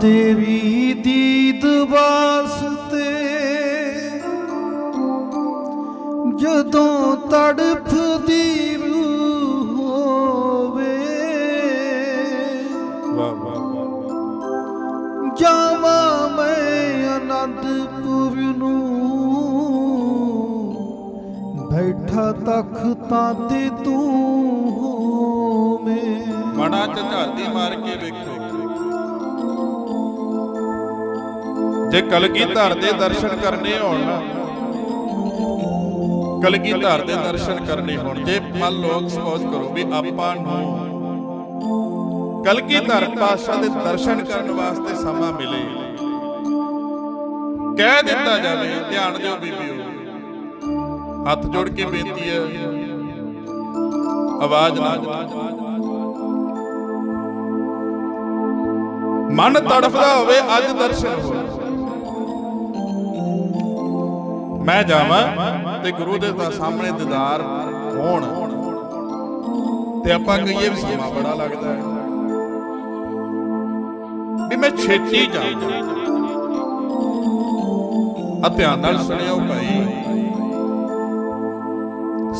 ਤੇਰੀ ਦੀਦ ਵਾਸਤੇ ਜਦੋਂ ਤੜਫਦੀ ਰੂਹ ਹੋਵੇ ਵਾਹ ਵਾਹ ਵਾਹ ਜਾਵਾਂ ਮੈਂ ਆਨੰਦਪੁਰ ਨੂੰ। ਬੈਠਾ ਤਖਤਾਂ ਤੇ ਤੂੰ ਹੋਵੇਂ। ਮਣਾ ਚ ਝਾਤੀ ਮਾਰ ਕੇ ਵੇਖੋ। ਜੇ ਕਲਗੀਧਰ ਦੇ ਦਰਸ਼ਨ ਕਰਨੇ ਹੋਣ ਨਾ ਕਲਗੀਧਰ ਦੇ ਦਰਸ਼ਨ ਕਰਨੇ ਹੋਣ, ਜੇ ਮੰਨ ਲੋਕ ਸਪੋਜ਼ ਕਰੋ ਵੀ ਆਪਾਂ ਨੂੰ ਕਲਗੀਧਰ ਪਾਸ਼ਾ ਦੇ ਦਰਸ਼ਨ ਕਰਨ ਵਾਸਤੇ ਸਮਾਂ ਮਿਲੇ। ਕਹਿ ਦਿੱਤਾ ਜਾਵੇ, ਧਿਆਨ ਦਿਓ ਬੀਬੀਓ। ਹੱਥ ਜੋੜ ਕੇ ਬੇਨਤੀ ਹੈ। ਆਵਾਜ਼ ਨਾ ਮਨ ਤੜਫਦਾ ਹੋਵੇ, ਅੱਜ ਦਰਸ਼ਨ ਹੋਵੇ ਮੈਂ ਜਾਵਾਂ ਤੇ ਗੁਰੂ ਦੇ ਸਾਹਮਣੇ ਦੀਦਾਰ ਹੋਣ। ਤੇ ਆਪਾਂ ਕਹੀਏ ਵੀ ਸਮਾਂ ਬੜਾ ਲੱਗਦਾ ਹੈ। ਵੀ ਮੈਂ ਛੇਤੀ ਜਾਵਾਂ। ਆ ਧਿਆਨ ਨਾਲ ਸੁਣਿਓ ਭਾਈ।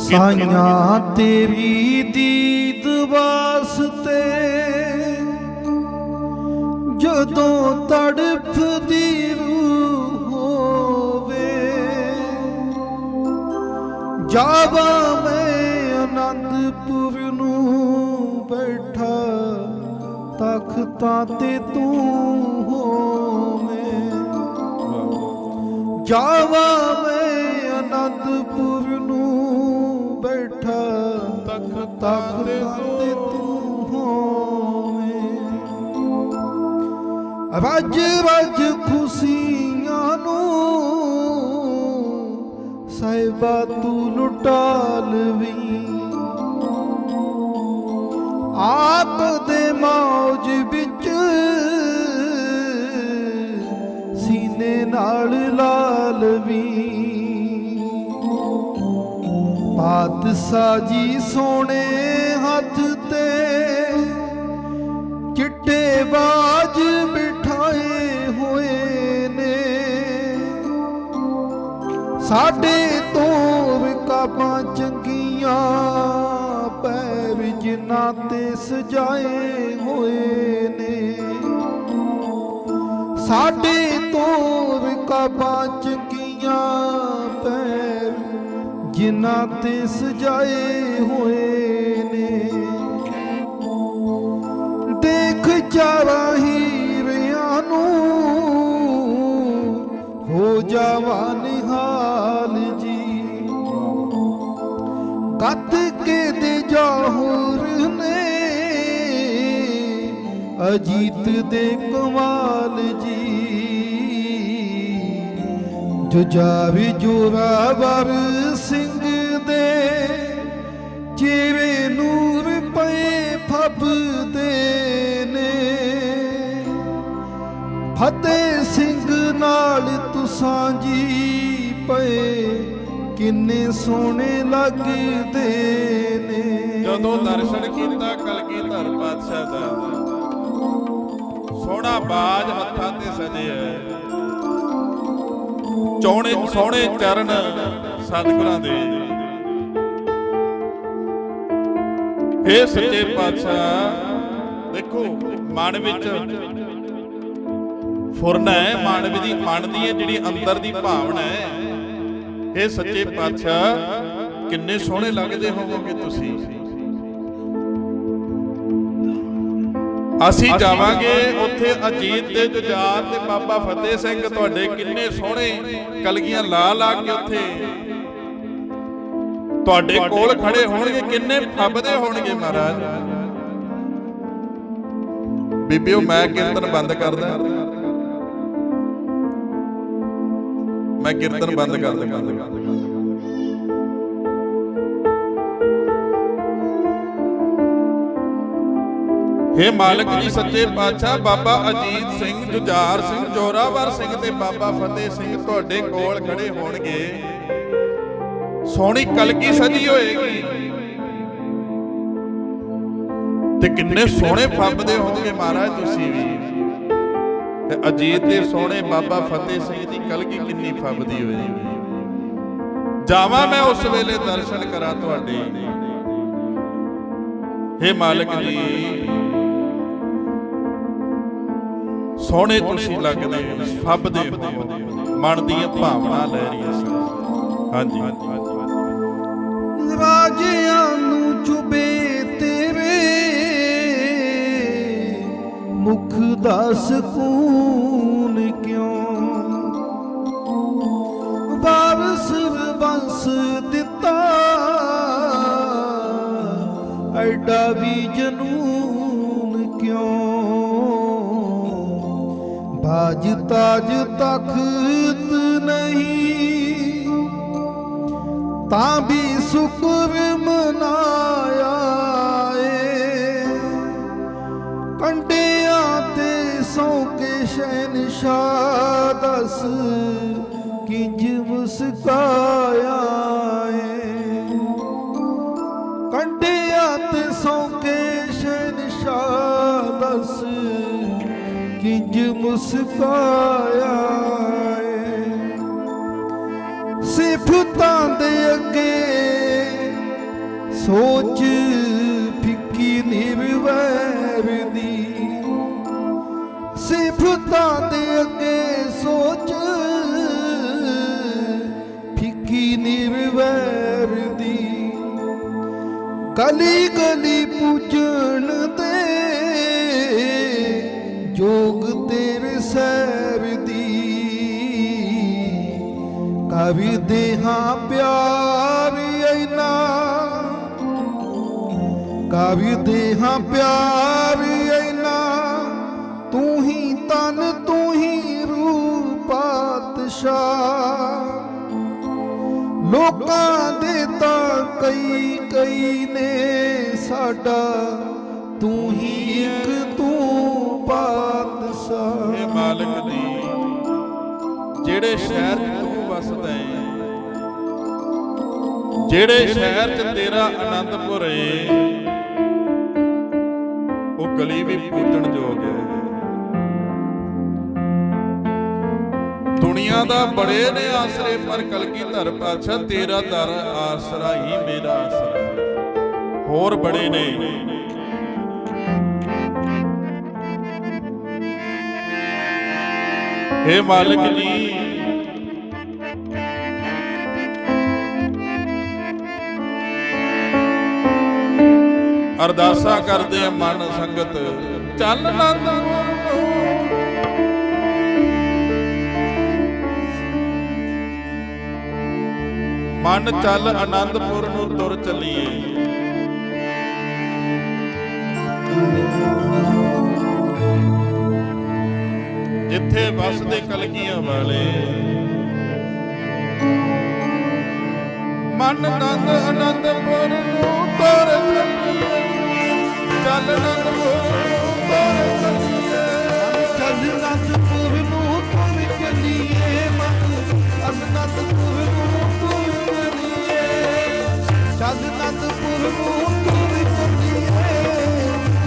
ਸਾਈਆਂ ਤੇਰੀ ਦੀਦ ਵਾਸਤੇ ਜਦੋਂ ਤੜਫਦੀ ਜਾਵਾ ਮੈਂ ਆਨੰਦਪੁਰ ਨੂੰ ਬੈਠਾ, ਤਖਤਾਂ ਤੇ ਤੂੰ ਹੋਵੇਂ। ਜਾਵਾ ਮੈਂ ਆਨੰਦਪੁਰ ਨੂੰ ਬੈਠਾ, ਤਖਤਾਂ ਤੇ ਤੂੰ ਹੋਵੇਂ। ਰੱਜ ਰੱਜ ਖੁਸ਼ੀਆਂ ਨੂੰ ਸਾਹਿਬਾ ਤੂੰ ਲੁਟਾ ਲਵੀਂ ਆਪ ਦੇ ਮੌਜ ਵਿੱਚ ਸੀਨੇ ਨਾਲ ਲਾਲਵੀ ਪਾਤਸ਼ਾਹ ਜੀ ਸੋਹਣੇ ਸਾਡੇ ਤੋਂ ਰਕਾਬਾਂ ਚੰਗੀਆਂ, ਪੈਰ ਜਿਨ੍ਹਾਂ ਤੇ ਸਜਾਏ ਹੋਏ ਨੇ। ਸਾਡੇ ਤੋਂ ਰਕਾਬਾਂ ਚੰਗੀਆਂ, ਪੈਰ ਜਿਨ੍ਹਾਂ ਤੇ ਸਜਾਏ ਹੋਏ ਨੇ। ਦੇਖ ਚਾਰਾਂ ਹੀਰਿਆਂ ਨੂੰ, ਹੋ ਜਾਵਾ ਨਿਹਾਲ ਕੱਤ ਕੇ ਦੇ ਜਾਹੂਰ ਨੇ, ਅਜੀਤ ਦੇ ਕਮਾਲ ਜੀ। ਜੁਜਾਵੀ ਜੋਰਾਵਰ ਸਿੰਘ ਦੇ ਚਿਹਰੇ ਨੂਰ ਪਏ ਫੱਬਦੇ ਨੇ। ਫਤਿਹ ਸਿੰਘ ਨਾਲ ਤੁਸਾਂ ਜੀ ਪਏ ਕਿੰਨੇ ਸੋਹਣੇ ਲੱਗਦੇ ਨੇ। ਜਦੋਂ ਦਰਸ਼ਨ ਕੀਤਾ ਕਲਗੀਧਰ ਪਾਤਸ਼ਾਹ ਦਾ। ਸੋਹਣਾ ਬਾਜ ਹੱਥਾਂ ਤੇ ਸਜਿਆ ਚੌਣੇ ਸੋਹਣੇ ਚਰਨ ਸਤਿਗੁਰਾਂ ਦੇ। ਇਹ ਸੱਚੇ ਪਾਤਸ਼ਾਹ, ਦੇਖੋ, ਮਨ ਵਿੱਚ ਫੁਰਨਾ ਹੈ, ਮਨ ਦੀ ਮਨ ਦੀ ਇਹ ਜਿਹੜੀ ਅੰਦਰ ਦੀ ਭਾਵਨਾ ਹੈ ਇਹ ਸੱਚੇ ਪਾਤਸ਼ਾਹ ਕਿੰਨੇ ਸੋਹਣੇ ਲੱਗਦੇ ਹੋਵੋਗੇ ਤੁਸੀਂ। ਅਸੀਂ ਜਾਵਾਂਗੇ ਉੱਥੇ ਅਜੀਤ ਤੇ ਜੁਝਾਰ ਤੇ ਬਾਬਾ ਫਤਿਹ ਸਿੰਘ ਤੁਹਾਡੇ ਕਿੰਨੇ ਸੋਹਣੇ ਕਲਗੀਆਂ ਲਾ ਲਾ ਕੇ ਉੱਥੇ। ਤੁਹਾਡੇ ਕੋਲ ਖੜੇ ਹੋਣਗੇ ਕਿੰਨੇ ਫੱਬਦੇ ਹੋਣਗੇ ਮਹਾਰਾਜ। ਬੀਬੀਓ ਮੈਂ ਕੀਰਤਨ ਬੰਦ ਕਰਦਾ। ਮੈਂ ਕੀਰਤਨ ਬੰਦ ਕਰ ਦਿੰਦਾ। ਹੇ ਮਾਲਕ ਜੀ ਸੱਚੇ ਪਾਤਸ਼ਾਹ, ਬਾਬਾ ਅਜੀਤ ਸਿੰਘ ਜੁਝਾਰ ਸਿੰਘ, ਜੋਰਾਵਰ ਸਿੰਘ ਤੇ ਬਾਬਾ ਫਤਿਹ ਸਿੰਘ ਤੁਹਾਡੇ ਕੋਲ ਖੜੇ ਹੋਣਗੇ। ਸੋਹਣੀ ਕਲਗੀ ਸਜੀ ਹੋਏਗੀ। ਤੇ ਕਿੰਨੇ ਸੋਹਣੇ ਫੱਬਦੇ ਹੋਵੋਗੇ ਮਹਾਰਾਜ ਤੁਸੀਂ ਵੀ। ਤੇ ਅਜੀਤ ਦੇ ਸੋਹਣੇ ਬਾਬਾ ਫਤਿਹ ਸਿੰਘ ਦੀ ਕਲਗੀ ਕਿੰਨੀ ਫੱਬਦੀ ਹੋਈ। ਜਾਵਾਂ ਮੈਂ ਉਸ ਵੇਲੇ ਦਰਸ਼ਨ ਕਰਾਂ ਤੁਹਾਡੇ। ਹੇ ਮਾਲਕ ਜੀ, ਸੋਹਣੇ ਤੁਸੀਂ ਲੱਗਦੇ ਹੋ ਫੱਬਦੇ ਹੋ। ਮਨ ਦੀਆਂ ਭਾਵਨਾ ਲੈ ਰਹੀਆਂ ਸਨ। ਹਾਂਜੀ। ਦਾ ਸਕੂਨ ਕਿਉਂ? ਵਾਰਸ ਬੰਸ ਦਿੱਤਾ। ਐਡਾ ਵੀ ਜਨੂਨ ਕਿਉਂ? ਬਾਜ ਤਾਜ ਤਖਤ ਨਹੀਂ, ਤਾਂ ਵੀ ਸ਼ੁਕਰ ਮਨਾਇਆ ਸ਼ਹਿਨਸ਼ਾਹ ਦਸ ਕਿੰਜ ਮੁਸਕਾਇਆ ਏ। ਕੰਡਿਆਂ ਤੇ ਸੌ ਕੇ ਦਸ ਕਿੰਜ ਮੁਸਕਾਇਆ ਏ। ਸਿਫਤਾਂ ਦੇ ਅੱਗੇ ਸੋਚ ਸਿਫਤਾਂ ਦੇ ਅੱਗੇ ਸੋਚ। ਫਿੱਕੀ ਨਿਰਵੈਰ ਦੀ। ਗਲੀ ਗਲੀ ਪੂਜਣ ਦੇ ਜੋਗ ਤੇਰੇ ਸੈਰ ਦੀ। ਕਵੀ ਦੇਹਾਂ ਪਿਆਰ ਐਨਾ ਕਵੀ ਦੇਹਾਂ ਪਿਆਰ ਤਨ ਤੂੰ ਹੀ ਰੂਪ ਪਾਤਸ਼ਾਹ। ਲੋਕਾਂ ਦੇ ਤਾਂ ਕਈ ਕਈ ਨੇ ਸਾਡਾ, ਤੂੰ ਹੀ ਇੱਕ ਤੂੰ ਪਾਤਸ਼ਾਹ। ਹੇ ਮਾਲਕ ਦੀ, ਜਿਹੜੇ ਸ਼ਹਿਰ 'ਚ ਤੂੰ ਵਸਦਾ ਹੈ ਜਿਹੜੇ ਸ਼ਹਿਰ 'ਚ ਤੇਰਾ ਆਨੰਦਪੁਰ ਏ ਉਹ ਗਲੀ ਵੀ ਪੂਜਣ ਯੋਗ ਹੈ ਦੁਨੀਆ ਦਾ ਬੜੇ ਨੇ ਆਸਰੇ, ਪਰ ਕਲਗੀਧਰ ਪਾਤਸ਼ਾਹ, ਤੇਰਾ ਦਰ ਆਸਰਾ ਹੀ ਮੇਰਾ ਆਸਰਾ। ਹੋਰ ਬੜੇ ਨੇ। ਹੇ ਮਾਲਕ ਜੀ। ਅਰਦਾਸਾ ਕਰਦੇ ਆ ਮਨ ਸੰਗਤ। ਚੱਲ ਆਨੰਦਪੁਰ ਮਨ ਚੱਲ ਆਨੰਦਪੁਰ ਨੂੰ ਤੁਰ ਚੱਲੀਏ। ਜਿੱਥੇ ਵਸਦੇ ਕਲਗੀਆਂ ਵਾਲੇ। ਮਨ ਨੰਦ ਆਨੰਦਪੁਰ ਨੂੰ ਤੁਰ ਚੱਲੀਏ। ਚੱਲ ਆਨੰਦਪੁਰ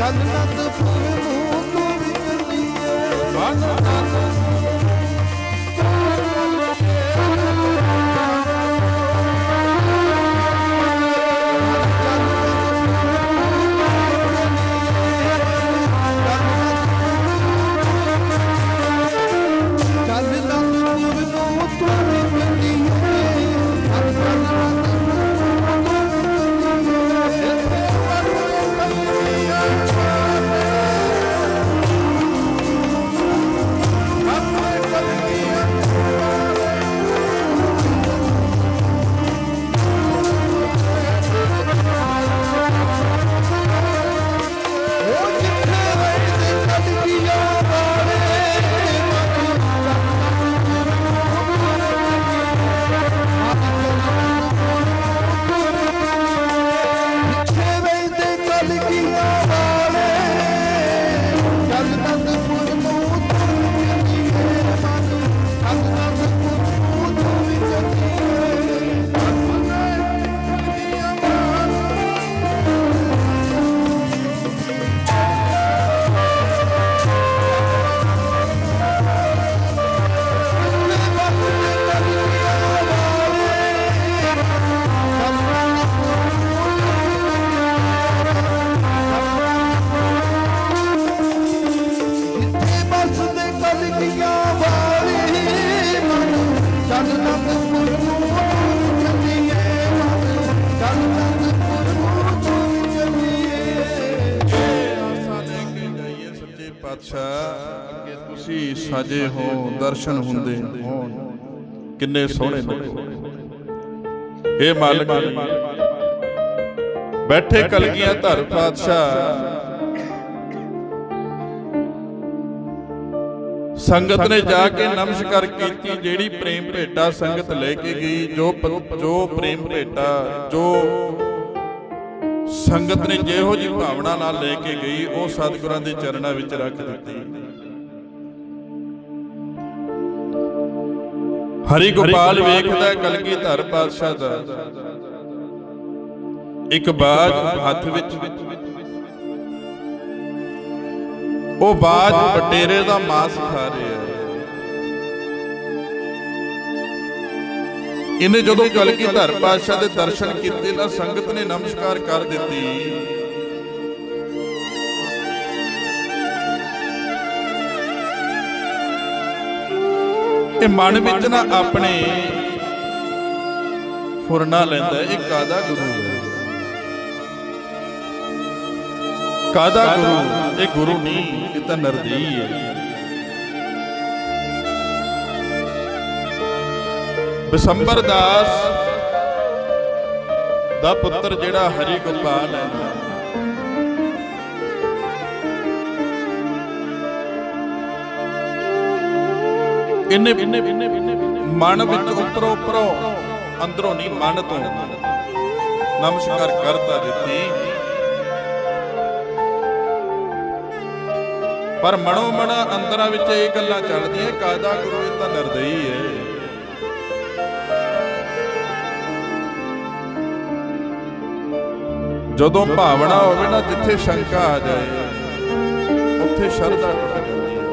ਚੱਲ ਅਨੰਦਪੁਰ ਨੂੰ ਤੁਰ ਚੱਲੀਏ ਮਨ ਪਾਤਸ਼ਾਹ ਅੱਗੇ ਤੁਸੀਂ ਸਾਜੇ ਹੋ ਦਰਸ਼ਨ ਹੁੰਦੇ ਹੋਣ। ਕਿੰਨੇ ਸੋਹਣੇ ਨੇ। ਇਹ ਮਾਲਕ, ਬੈਠੇ ਕਲਗੀਆਂ ਧਰ ਪਾਤਸ਼ਾਹ। ਸੰਗਤ ਨੇ ਜਾ ਕੇ ਨਮਸਕਾਰ ਕੀਤੀ, ਜਿਹੜੀ ਪ੍ਰੇਮ ਭੇਟਾ ਸੰਗਤ ਲੈ ਕੇ ਗਈ, ਜੋ ਜੋ ਪ੍ਰੇਮ ਭੇਟਾ, ਜੋ ਸੰਗਤ ਨੇ ਜਿਹੋ ਜੀ ਭਾਵਨਾ ਨਾਲ ਲੈ ਕੇ ਗਈ ਉਹ ਸਤਿਗੁਰਾਂ ਦੇ ਚਰਨਾਂ ਵਿੱਚ ਰੱਖ ਦਿੱਤੀ। ਹਰੀ ਗੋਪਾਲ ਵੇਖਦਾ ਕਲਗੀ ਧਰ ਪਾਤਸ਼ਾਹ ਦਾ। ਇੱਕ ਬਾਜ ਹੱਥ ਵਿੱਚ। ਉਹ ਬਾਜ ਬਟੇਰੇ ਦਾ ਮਾਸ ਖਾ ਰਿਹਾ ਇਹਨੇ ਜਦੋਂ ਕਲਗੀ ਧਰ ਪਾਤਸ਼ਾਹ ਦੇ ਦਰਸ਼ਨ ਕੀਤੇ ਨਾ ਸੰਗਤ ਨੇ ਨਮਸਕਾਰ ਕਰ ਦਿੱਤੀ। ਇਹ ਮਨ ਵਿੱਚ ਨਾ ਆਪਣੇ ਫੁਰਨਾ ਲੈਂਦਾ ਇਹ ਕਾਦਾ ਗੁਰੂ ਹੈ? ਕਾਦਾ ਗੁਰੂ? ਇਹ ਗੁਰੂ ਨਹੀਂ, ਇਹ ਤਾਂ ਨਰਦੀ ਹੈ। ਬਸੰਬਰ ਦਾਸ ਦਾ ਪੁੱਤਰ ਜਿਹੜਾ ਹਰੀ ਗੋਪਾਲ ਹੈ। ਇਹਨੇ ਮਨ ਵਿੱਚ ਉੱਪਰੋਂ ਉੱਪਰੋਂ ਅੰਦਰੋਂ ਨਹੀਂ, ਮਨ ਤੋਂ ਨਮਸਕਾਰ ਕਰਤਾ ਦਿੱਤੀ। ਪਰ ਮਨੋ ਮਨ ਅੰਦਰਾਂ ਵਿੱਚ ਇਹ ਗੱਲਾਂ ਚੱਲਦੀਆਂ, ਕਾਦਾ ਗੁਰੂ ਇਹ ਤਾਂ ਨਿਰਦਈ ਹੈ। ਜਦੋਂ ਭਾਵਨਾ ਹੋਵੇ ਨਾ ਜਿੱਥੇ ਸ਼ੰਕਾ ਆ ਜਾਏ, ਉੱਥੇ ਸ਼ਰਧਾ ਟੁੱਟ ਜਾਂਦੀ ਹੈ।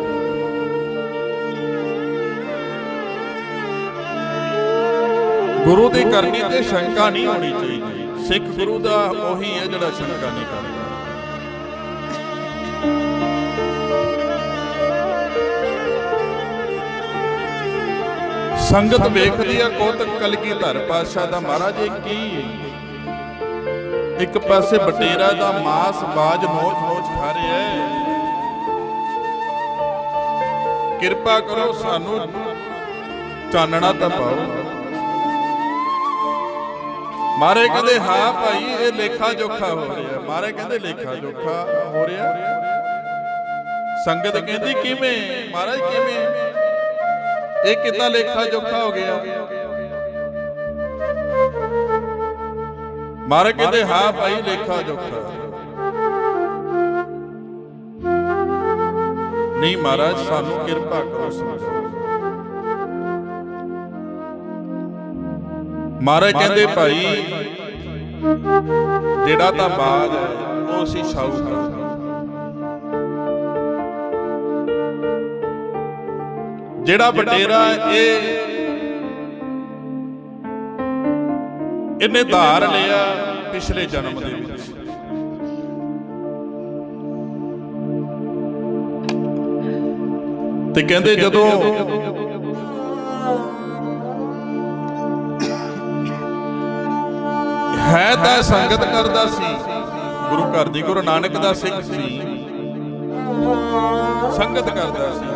ਗੁਰੂ ਦੀ ਕਰਨੀ ਤੇ ਸ਼ੰਕਾ ਨਹੀਂ ਹੋਣੀ ਚਾਹੀਦੀ। ਸਿੱਖ ਗੁਰੂ ਦਾ ਉਹੀ ਹੈ ਜਿਹੜਾ ਸ਼ੰਕਾ ਨਹੀਂ ਕਰਦਾ। ਸੰਗਤ ਵੇਖਦੀ ਆ, ਕੋਤਕ ਕਲਗੀ ਧਰ ਪਾਤਸ਼ਾਹ ਦਾ ਮਹਾਰਾਜ, ਇਹ ਕੀ ਇੱਕ ਪਾਸੇ ਬਟੇਰਾ ਦਾ ਮਾਸ ਬਾਜ ਨੋਚ ਨੋਚ ਖਾ ਰਿਹਾ ਹੈ। ਕਿਰਪਾ ਕਰੋ ਸਾਨੂੰ ਚਾਨਣਾ ਤਾਂ ਪਾਓ। ਮਾਰੇ ਕਹਿੰਦੇ, ਹਾਂ ਭਾਈ, ਇਹ ਲੇਖਾ ਜੋਖਾ ਹੋ ਰਿਹਾ ਮਾਰੇ ਕਹਿੰਦੇ, ਲੇਖਾ ਜੋਖਾ ਹੋ ਰਿਹਾ ਸੰਗਤ ਕਹਿੰਦੀ, ਕਿਵੇਂ? ਮਹਾਰਾਜ ਕਿਵੇਂ? ਇਹ ਕਿੱਦਾਂ ਲੇਖਾ ਜੋਖਾ ਹੋ ਗਿਆ? ਮਾਰੇ ਕਹਿੰਦੇ ਹਾਂ ਭਾਈ ਲੇਖਾ ਜੋਖਾ। ਨਹੀਂ ਮਹਾਰਾਜ ਸਾਨੂੰ ਕਿਰਪਾ ਕਰੋ ਸਮਝਾਓ ਮਹਾਰਾਜ ਕਹਿੰਦੇ ਭਾਈ ਜਿਹੜਾ ਤਾਂ ਬਾਦ ਹੈ ਉਹ ਅਸੀਂ ਸ਼ਾਹੂਕਾਰ ਜਿਹੜਾ ਬਟੇਰਾ ਇਹ ਇਹਨੇ ਧਾਰ ਲਿਆ ਪਿਛਲੇ ਜਨਮ ਦੇ ਵਿੱਚ। ਤੇ ਕਹਿੰਦੇ ਜਦੋਂ ਹੈ ਤਾਂ ਸੰਗਤ ਕਰਦਾ ਸੀ ਗੁਰੂ ਘਰ ਦੀ ਗੁਰੂ ਨਾਨਕ ਦਾ ਸਿੱਖ ਸੀ। ਸੰਗਤ ਕਰਦਾ ਸੀ।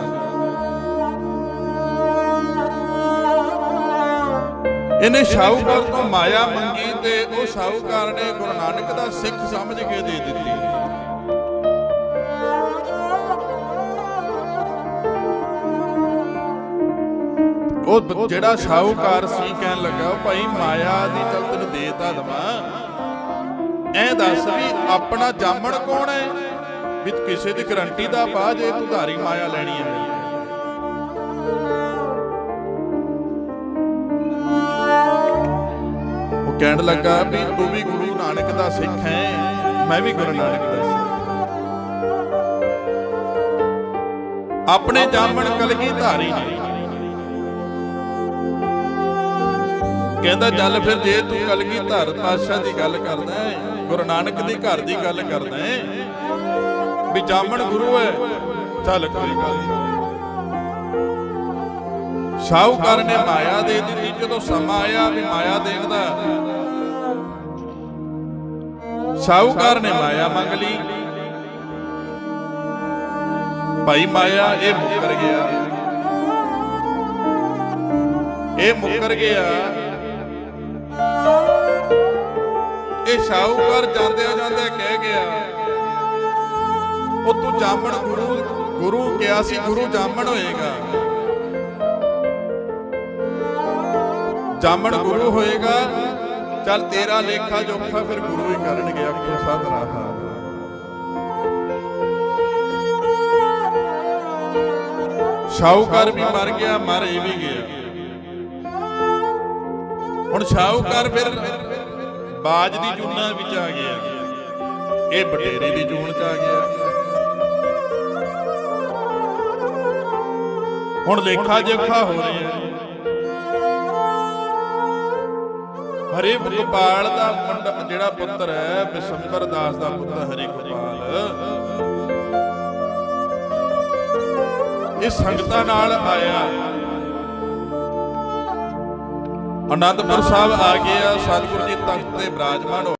ਇਹਨੇ ਸ਼ਾਹੂਕਾਰ ਤੋਂ ਮਾਇਆ ਮੰਗੀ ਤੇ ਉਹ ਸ਼ਾਹੂਕਾਰ ਨੇ ਗੁਰੂ ਨਾਨਕ ਦਾ ਸਿੱਖ ਸਮਝ ਕੇ ਦੇ ਦਿੱਤੀ। ਉਹ ਜਿਹੜਾ ਸ਼ਾਹੂਕਾਰ ਸੀ ਕਹਿਣ ਲੱਗਾ, ਉਹ ਭਾਈ ਮਾਇਆ ਦੀ ਚਲ ਤੈਨੂੰ ਦੇ ਤਾ ਦਵਾਂ। ਐ ਦੱਸ ਵੀ ਆਪਣਾ ਜਾਮਣ ਕੌਣ ਹੈ? ਵੀ ਕਿਸੇ ਦੀ ਗਰੰਟੀ ਦਾ ਬਾਅਦ ਜੇ ਤੂੰ ਧਾਰੀ ਮਾਇਆ ਲੈਣੀ ਹੈ ਕਹਿਣ ਲੱਗਾ ਵੀ ਤੂੰ ਵੀ ਗੁਰੂ ਨਾਨਕ ਦਾ ਸਿੱਖ ਹੈ। ਮੈਂ ਵੀ ਗੁਰੂ ਨਾਨਕ ਦਾ ਸਿੱਖ ਆਪਣੇ ਜਾਮਣ ਕਲਗੀ ਧਾਰੀ ਨੇ। ਕਹਿੰਦਾ, ਚੱਲ ਫਿਰ ਜੇ ਤੂੰ ਕਲਗੀ ਧਾਰ ਪਾਤਸ਼ਾਹ ਦੀ ਗੱਲ ਕਰਦਾ ਹੈ, ਗੁਰੂ ਨਾਨਕ ਦੇ ਘਰ ਦੀ ਗੱਲ ਕਰਦਾ ਹੈ, ਵੀ ਜਾਮਣ ਗੁਰੂ ਹੈ, ਚੱਲ ਕੋਈ ਗੱਲ ਨਹੀਂ ਸ਼ਾਹੂਕਾਰ ਨੇ ਮਾਇਆ ਦੇ ਦਿੱਤੀ। ਜਦੋਂ ਸਮਾਂ ਆਇਆ ਵੀ ਮਾਇਆ ਦੇਣ ਦਾ ਸ਼ਾਹੂਕਾਰ ਨੇ ਮਾਇਆ ਮੰਗ ਲਈ। ਭਾਈ ਮਾਇਆ, ਇਹ ਮੁੱਕਰ ਗਿਆ। ਇਹ ਮੁੱਕਰ ਗਿਆ। ਇਹ ਸ਼ਾਹੂਕਾਰ ਜਾਂਦਿਆਂ ਜਾਂਦਿਆਂ ਕਹਿ ਗਿਆ, ਉਹ ਤੂੰ ਜਾਮਣ ਗੁਰੂ ਗੁਰੂ ਕਿਹਾ ਸੀ ਗੁਰੂ ਜਾਮਣ ਹੋਏਗਾ। ਜਾਮਣ ਗੁਰੂ ਹੋਏਗਾ ਚੱਲ ਤੇਰਾ ਲੇਖਾ ਜੋਖਾ ਫਿਰ ਗੁਰੂ ਹੀ ਕਰਨਗੇ ਆਖੋ ਸਤਨਾਮ। ਸ਼ਾਹੂਕਾਰ ਵੀ ਮਰ ਗਿਆ, ਮਰ ਇਹ ਵੀ ਗਿਆ। ਹੁਣ ਸ਼ਾਹੂਕਾਰ ਫਿਰ ਬਾਜ ਦੀ ਜੂਨਾ ਵਿੱਚ ਆ ਗਿਆ। ਇਹ ਬਟੇਰੇ ਦੀ ਜੂਨ ਚ ਆ ਗਿਆ। ਹੁਣ ਲੇਖਾ ਜੋਖਾ ਹੋ ਰਿਹਾ। ਹਰੀ ਗੋਪਾਲ ਦਾ ਮੁੰਡਾ ਜਿਹੜਾ ਪੁੱਤਰ ਹੈ, ਬਿਸੰਬਰ ਦਾਸ ਦਾ ਪੁੱਤਰ ਹਰੀ ਗੋਪਾਲ। ਇਹ ਸੰਗਤਾਂ ਨਾਲ ਆਇਆ। ਅਨੰਦਪੁਰ ਸਾਹਿਬ ਆ ਗਿਆ ਸਤਿਗੁਰੂ ਜੀ ਤਖਤ ਤੇ ਬਿਰਾਜਮਾਨ